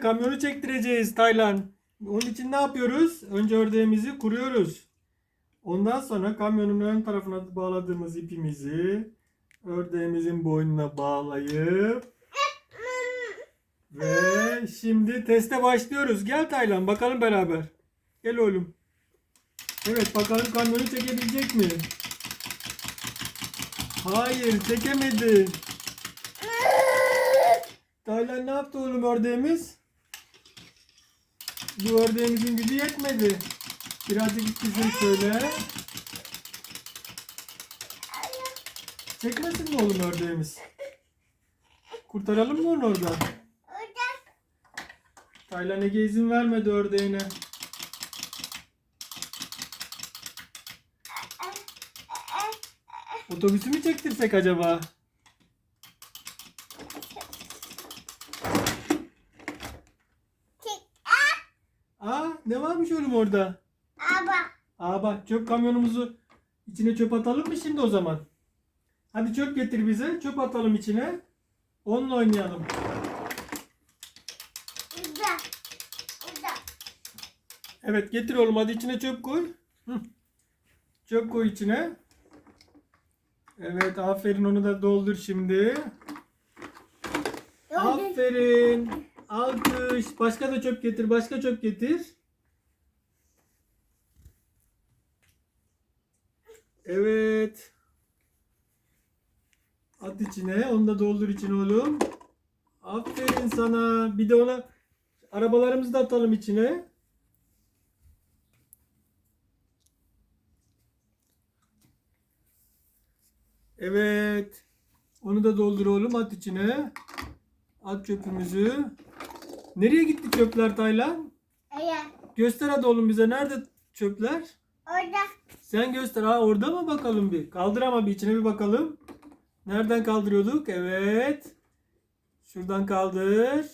kamyonu çektireceğiz Taylan. Onun için ne yapıyoruz? Önce ördeğimizi kuruyoruz. Ondan sonra kamyonun ön tarafına bağladığımız ipimizi ördeğimizin boynuna bağlayıp ve şimdi teste başlıyoruz. Gel Taylan bakalım beraber. Gel oğlum. Evet bakalım kamyonu çekebilecek mi? Hayır çekemedi. Taylan ne yaptı oğlum ördeğimiz? Bu ördeğimizin gücü yetmedi. Birazcık ittirsin şöyle. Çekmesin mi oğlum ördeğimiz? Kurtaralım mı onu oradan? Taylan Ege izin vermedi ördeğine. Otobüsü mü çektirsek acaba? Aa ne varmış oğlum orada? Aa bak çöp kamyonumuzu içine çöp atalım mı şimdi o zaman? Hadi çöp getir bize. Çöp atalım içine. Onunla oynayalım. Evet getir oğlum hadi içine çöp koy. Hı. Çöp koy içine. Evet aferin onu da doldur şimdi. Aferin. Alkış. Başka da çöp getir. Başka çöp getir. Evet. At içine. Onu da doldur içine oğlum. Aferin sana. Bir de ona arabalarımızı da atalım içine. Evet. Onu da doldur oğlum at içine. At çöpümüzü. Nereye gitti çöpler Taylan? Göster hadi oğlum bize. Nerede çöpler? Orada. Sen göster. Ha, orada mı bakalım bir? Kaldır ama bir içine bir bakalım. Nereden kaldırıyorduk? Evet. Şuradan kaldır.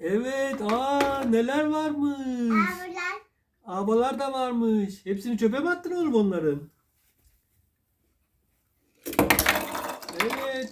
Evet. Aa neler varmış. Abalar. Abalar da varmış. Hepsini çöpe mi attın oğlum onların? Evet.